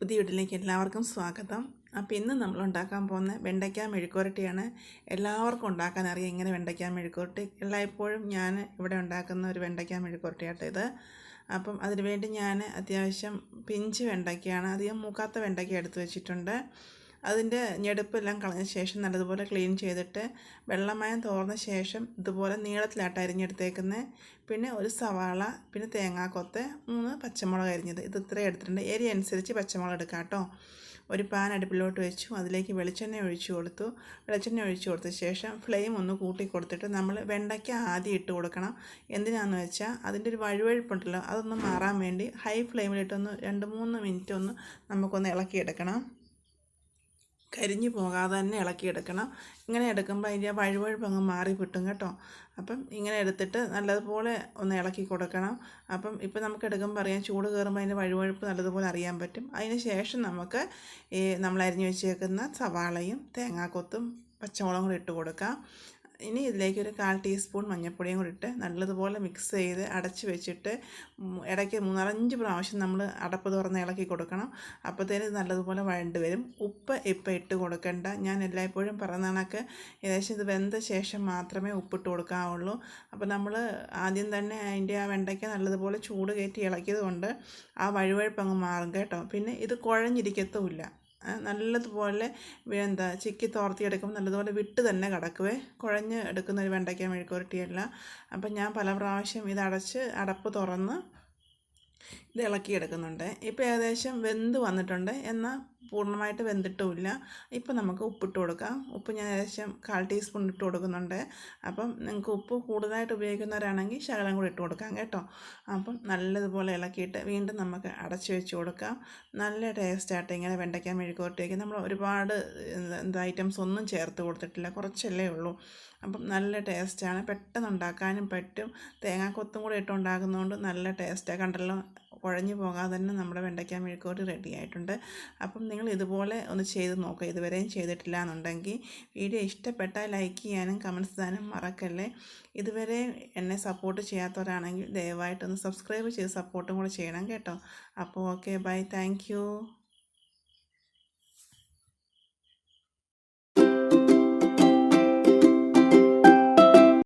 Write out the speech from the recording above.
പുതിയ വീട്ടിലേക്ക് എല്ലാവർക്കും സ്വാഗതം. അപ്പോൾ ഇന്ന് നമ്മൾ ഉണ്ടാക്കാൻ പോകുന്ന വെണ്ടയ്ക്ക മെഴുക്കുരട്ടിയാണ് എല്ലാവർക്കും ഉണ്ടാക്കാൻ അറിയാം ഇങ്ങനെ വെണ്ടയ്ക്ക മെഴുക്കുരട്ടി എല്ലായ്പ്പോഴും ഞാൻ ഇവിടെ ഉണ്ടാക്കുന്ന ഒരു വെണ്ടയ്ക്ക മെഴുക്കുരട്ടിയാട്ടോ ഇത്. അപ്പം അതിനുവേണ്ടി ഞാൻ അത്യാവശ്യം പിഞ്ച് വെണ്ടയ്ക്കയാണ് അധികം മൂക്കാത്ത വെണ്ടയ്ക്ക എടുത്തു വെച്ചിട്ടുണ്ട്. അതിന്റെ ഞെടുപ്പെല്ലാം കളഞ്ഞ ശേഷം നല്ലതുപോലെ ക്ലീൻ ചെയ്തിട്ട് വെള്ളമയം തോർന്ന ശേഷം ഇതുപോലെ നീളത്തിലായിട്ട് അരിഞ്ഞെടുത്തേക്കുന്നത് പിന്നെ ഒരു സവാള പിന്നെ തേങ്ങാക്കൊത്ത് മൂന്ന് പച്ചമുളക് അരിഞ്ഞത്. ഇത് ഇത്രയും എടുത്തിട്ടുണ്ട്. എരി അനുസരിച്ച് പച്ചമുളക് എടുക്കാം കേട്ടോ. ഒരു പാൻ അടുപ്പിലോട്ട് വെച്ചു. അതിലേക്ക് വെളിച്ചെണ്ണ ഒഴിച്ചു കൊടുത്തു. വെളിച്ചെണ്ണ ഒഴിച്ചു കൊടുത്ത ശേഷം ഫ്ലെയിം ഒന്ന് കൂട്ടി കൊടുത്തിട്ട് നമ്മൾ വെണ്ടയ്ക്ക ആദ്യം ഇട്ട് കൊടുക്കണം. എന്തിനാണെന്ന് വെച്ചാൽ അതിന്റെ ഒരു വഴുവഴുപ്പുണ്ടല്ലോ അതൊന്ന് മാറാൻ വേണ്ടി ഹൈ ഫ്ലെയിമിലിട്ടൊന്ന് രണ്ട് മൂന്ന് മിനിറ്റ് ഒന്ന് നമുക്കൊന്ന് ഇളക്കിയെടുക്കണം. കരിഞ്ഞു പോകാതെ തന്നെ ഇളക്കിയെടുക്കണം ഇങ്ങനെ എടുക്കുമ്പോൾ അതിന്റെ വഴുവഴുപ്പ് അങ്ങ് മാറി കിട്ടും കേട്ടോ. അപ്പം ഇങ്ങനെ എടുത്തിട്ട് നല്ലതുപോലെ ഒന്ന് ഇളക്കി കൊടുക്കണം. അപ്പം ഇപ്പം നമുക്ക് എടുക്കുമ്പോൾ അറിയാം ചൂട് കയറുമ്പോൾ അതിന്റെ വഴുവഴുപ്പ് നല്ലതുപോലെ അറിയാൻ പറ്റും. അതിന് ശേഷം നമുക്ക് ഈ നമ്മൾ അരിഞ്ഞു വെച്ചേക്കുന്ന സവാളയും തേങ്ങാക്കൊത്തും പച്ചമുളകും കൂടി ഇട്ട് കൊടുക്കാം. ഇനി ഇതിലേക്ക് ഒരു കാൽ ടീസ്പൂൺ മഞ്ഞൾപ്പൊടിയും കൂടി ഇട്ട് നല്ലതുപോലെ മിക്സ് ചെയ്ത് അടച്ച് വെച്ചിട്ട് ഇടയ്ക്ക് മൂന്നാലഞ്ച് പ്രാവശ്യം നമ്മൾ അടപ്പ് തുറന്ന് ഇളക്കി കൊടുക്കണം. അപ്പോഴത്തേന് ഇത് നല്ലതുപോലെ വഴണ്ട് വരും. ഉപ്പ് ഇപ്പം ഇട്ട് കൊടുക്കേണ്ട. ഞാൻ എല്ലായ്പ്പോഴും പറഞ്ഞ കണക്ക് ഏകദേശം ഇത് വെന്ത ശേഷം മാത്രമേ ഉപ്പിട്ട് കൊടുക്കാവുള്ളൂ. അപ്പോൾ നമ്മൾ ആദ്യം തന്നെ അതിന്റെ ആ വെണ്ടയ്ക്ക നല്ലതുപോലെ ചൂട് കയറ്റി ഇളക്കിയത് കൊണ്ട് ആ വഴുവഴുപ്പ് അങ്ങ് മാറും കേട്ടോ. പിന്നെ ഇത് കുഴഞ്ഞിരിക്കത്തുമില്ല. നല്ലതുപോലെ എന്താ ചിക്കി തോർത്തിയെടുക്കുമ്പോൾ നല്ലതുപോലെ വിട്ട് തന്നെ കിടക്കുവേ. കുഴഞ്ഞ് എടുക്കുന്ന ഒരു വെണ്ടയ്ക്ക മെഴുക്കുരട്ടിയല്ല അപ്പം ഞാൻ പല പ്രാവശ്യം ഇത് അടച്ച് അടപ്പ് തുറന്ന് ഇത് ഇളക്കിയെടുക്കുന്നുണ്ട്. ഇപ്പോൾ ഏകദേശം വെന്ത് വന്നിട്ടുണ്ട്. എന്നാൽ പൂർണമായിട്ട് വെന്തിട്ടുമില്ല. ഇപ്പം നമുക്ക് ഉപ്പിട്ട് കൊടുക്കാം. ഉപ്പ് ഞാൻ ഏകദേശം കാൽ ടീസ്പൂൺ ഇട്ട് കൊടുക്കുന്നുണ്ട്. അപ്പം നിങ്ങൾക്ക് ഉപ്പ് കൂടുതലായിട്ട് ഉപയോഗിക്കുന്നവരാണെങ്കിൽ ശകലം കൂടി ഇട്ട് കൊടുക്കാം കേട്ടോ. അപ്പം നല്ലതുപോലെ ഇളക്കിയിട്ട് വീണ്ടും നമുക്ക് അടച്ചു വെച്ച് കൊടുക്കാം. നല്ല ടേസ്റ്റായിട്ട് ഇങ്ങനെ വെണ്ടയ്ക്ക മെഴുകുവരട്ടിയൊക്കെ നമ്മൾ ഒരുപാട് എന്താ ഐറ്റംസ് ഒന്നും ചേർത്ത് കൊടുത്തിട്ടില്ല. കുറച്ചല്ലേ ഉള്ളൂ. അപ്പം നല്ല ടേസ്റ്റാണ് പെട്ടെന്ന് ഉണ്ടാക്കാനും പറ്റും. തേങ്ങാക്കൊത്തും കൂടി ഇട്ടുണ്ടാക്കുന്നതുകൊണ്ട് നല്ല ടേസ്റ്റാണ് കണ്ടല്ലോ? കുഴഞ്ഞു പോകാതെ തന്നെ നമ്മുടെ വെണ്ടയ്ക്ക മെഴുക്കോട്ട് റെഡി ആയിട്ടുണ്ട്. അപ്പം നിങ്ങൾ ഇതുപോലെ ഒന്ന് ചെയ്ത് നോക്കുക ഇതുവരെയും ചെയ്തിട്ടില്ല എന്നുണ്ടെങ്കിൽ വീഡിയോ ഇഷ്ടപ്പെട്ടാൽ ലൈക്ക് ചെയ്യാനും കമൻസ് തരാനും മറക്കല്ലേ. ഇതുവരെ എന്നെ സപ്പോർട്ട് ചെയ്യാത്തവരാണെങ്കിൽ ദയവായിട്ടൊന്ന് സബ്സ്ക്രൈബ് ചെയ്ത് സപ്പോർട്ടും കൂടെ ചെയ്യണം കേട്ടോ. അപ്പോൾ ഓക്കെ ബൈ താങ്ക്